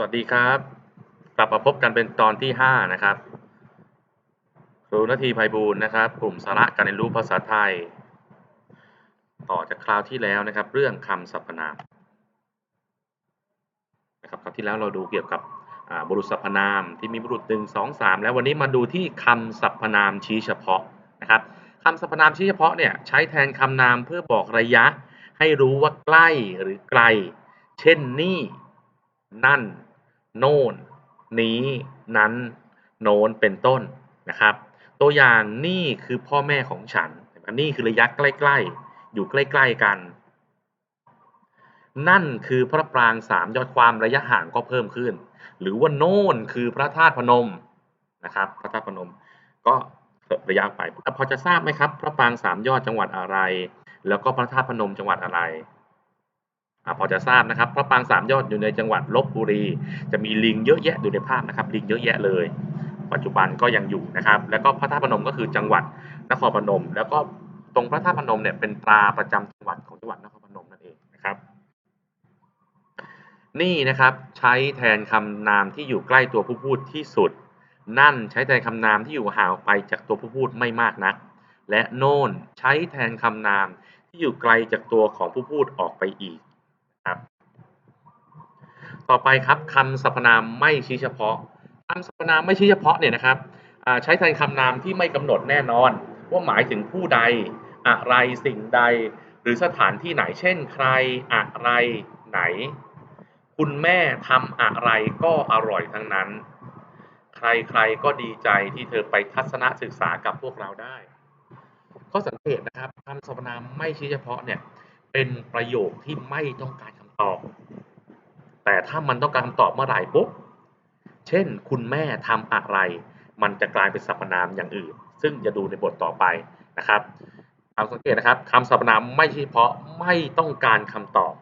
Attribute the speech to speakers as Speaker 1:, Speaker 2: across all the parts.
Speaker 1: วัสดีครับ กลับมาพบกันเป็นตอนที่ 5 นะครับ ครูนาทีไพบูลย์นะครับ กลุ่มสาระการเรียนรู้ภาษาไทย ต่อจากคราวที่แล้วนะครับ เรื่องคำสรรพนามนะครับคราวที่แล้วเราดูเกี่ยวกับบุรุษสรรพนามที่มีบุรุษหนึ่งสองสามแล้ววันนี้มาดูที่คำสรรพนามชี้เฉพาะนะครับคำสรรพนามชี้เฉพาะเนี่ยใช้แทนคำนามเพื่อบอกระยะ ให้รู้ว่าใกล้หรือไกล เช่นนี่นั่น โน่น นี้ นั้น โน้น เป็นต้นนะครับ ตัวอย่างนี่คือพ่อแม่ของฉัน อันนี้คือระยะใกล้ๆ อยู่ใกล้ ๆ กัน นั่นคือพระปรางสามยอดความระยะห่างก็เพิ่มขึ้น หรือว่าโน่นคือพระธาตุพนมนะครับ พระธาตุพนม ก็ระยะไป พอจะทราบไหมครับ พระปรางสามยอดจังหวัดอะไร แล้วก็พระธาตุพนมจังหวัดอะไร พอจะทราบนะครับพระปางสามยอดอยู่ในจังหวัดลบบุรี จะมีลิงเยอะแยะอยู่ในภาพนะครับ ลิงเยอะแยะเลย ปัจจุบันก็ยังอยู่นะครับ แล้วก็พระธาตุพนมก็คือจังหวัดนครพนม แล้วก็ตรงพระธาตุพนมเนี่ยเป็นตราประจำจังหวัดของจังหวัดนครพนมนั่นเองนะครับ นี่นะครับใช้แทนคำนามที่อยู่ใกล้ตัวผู้พูดที่สุด นั่นใช้แทนคำนามที่อยู่ห่างออกไปจากตัวผู้พูดไม่มากนัก และโน่นใช้แทนคำนามที่อยู่ไกลจากตัวของผู้พูดออกไปอีก ครับ ต่อไปครับคำสรรพนามไม่ชี้เฉพาะคำสรรพนามไม่ชี้เฉพาะเนี่ยนะครับใช้แทนคำนามที่ไม่กำหนดแน่นอน ว่าหมายถึงผู้ใด อะไรสิ่งใด หรือสถานที่ไหนเช่น ใครอะไร ไหน คุณแม่ทำอะไรก็อร่อยทั้งนั้น ใครๆก็ดีใจที่เธอไปทัศนศึกษากับพวกเราได้ ข้อสังเกตนะครับคำสรรพนามไม่ชี้เฉพาะเนี่ย เป็นประโยคที่ไม่ต้องการคำตอบ แต่ถ้ามันต้องการคำตอบเมื่อไหร่ปุ๊บ เช่น คุณแม่ทำอะไร มันจะกลายเป็นสรรพนามอย่างอื่น ซึ่งจะดูในบทต่อไปนะครับเอาสังเกตนะครับคำสรรพนามไม่เฉพาะไม่ต้องการคำตอบ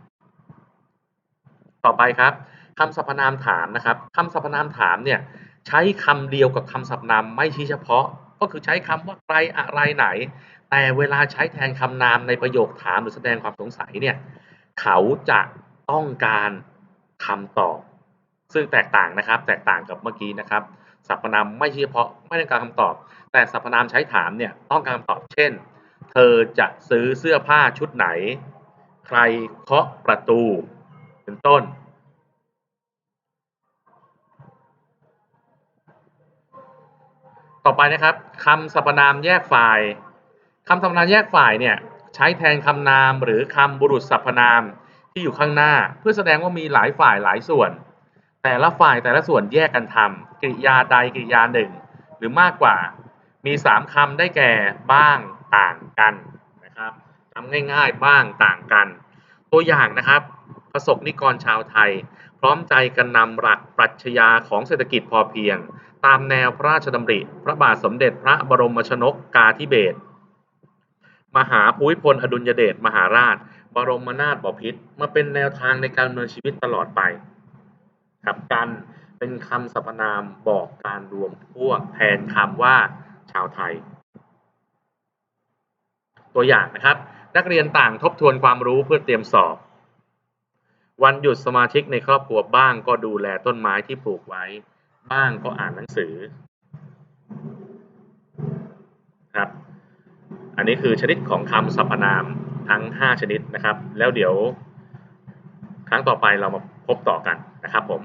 Speaker 1: ต่อไปครับคำสรรพนามถามนะครับคำสรรพนามถามเนี่ยใช้คำเดียวกับคำสรรพนามไม่ชี้เฉพาะ ก็คือใช้คำว่าใครอะไรไหน แต่เวลาใช้แทนคำนามในประโยคถามหรือแสดงความสงสัยเนี่ยเขาจะต้องการคำตอบ ซึ่งแตกต่างนะครับ แตกต่างกับเมื่อกี้นะครับสรรพนามไม่เฉพาะไม่ต้องการคำตอบ แต่สรรพนามใช้ถามเนี่ยต้องการคำตอบเช่น เธอจะซื้อเสื้อผ้าชุดไหน ใครเคาะประตู เป็นต้นต่อไปนะครับคำสรรพนามแยกฝ่าย คำสรรพนามแยกฝ่ายเนี่ยใช้แทนคำนามหรือคำบุรุษสรรพนามที่อยู่ข้างหน้า เพื่อแสดงว่ามีหลายฝ่ายหลายส่วน แต่ละฝ่ายแต่ละส่วนแยกกันทำกริยาใดกริยาหนึ่ง หรือมากกว่า มีสามคำได้แก่บ้างต่างกันนะครับทำง่ายๆบ้างต่างกัน ตัวอย่างนะครับประสบนิกรชาวไทย พร้อมใจกันนำหลักปรัชญาของเศรษฐกิจพอเพียง ตามแนวพระราชดำริ พระบาทสมเด็จพระบรมชนกกาธิเบศร มหาภูมิพลอดุลยเดชมหาราช บรมนาถบพิตรมาเป็นแนวทางในการดำเนินชีวิตตลอดไปครับกันเป็นคำสรรพนามบอกการรวมพวกแทนคำว่าชาวไทย ตัวอย่างนะครับ นักเรียนต่างทบทวนความรู้เพื่อเตรียมสอบ วันหยุดสมาชิกในครอบครัวบ้างก็ดูแลต้นไม้ที่ปลูกไว้ บ้างก็อ่านหนังสือครับ อันนี้คือชนิดของคำสรรพนามทั้ง 5 ชนิดนะครับ แล้วเดี๋ยวครั้งต่อไปเรามาพบต่อกันนะครับผม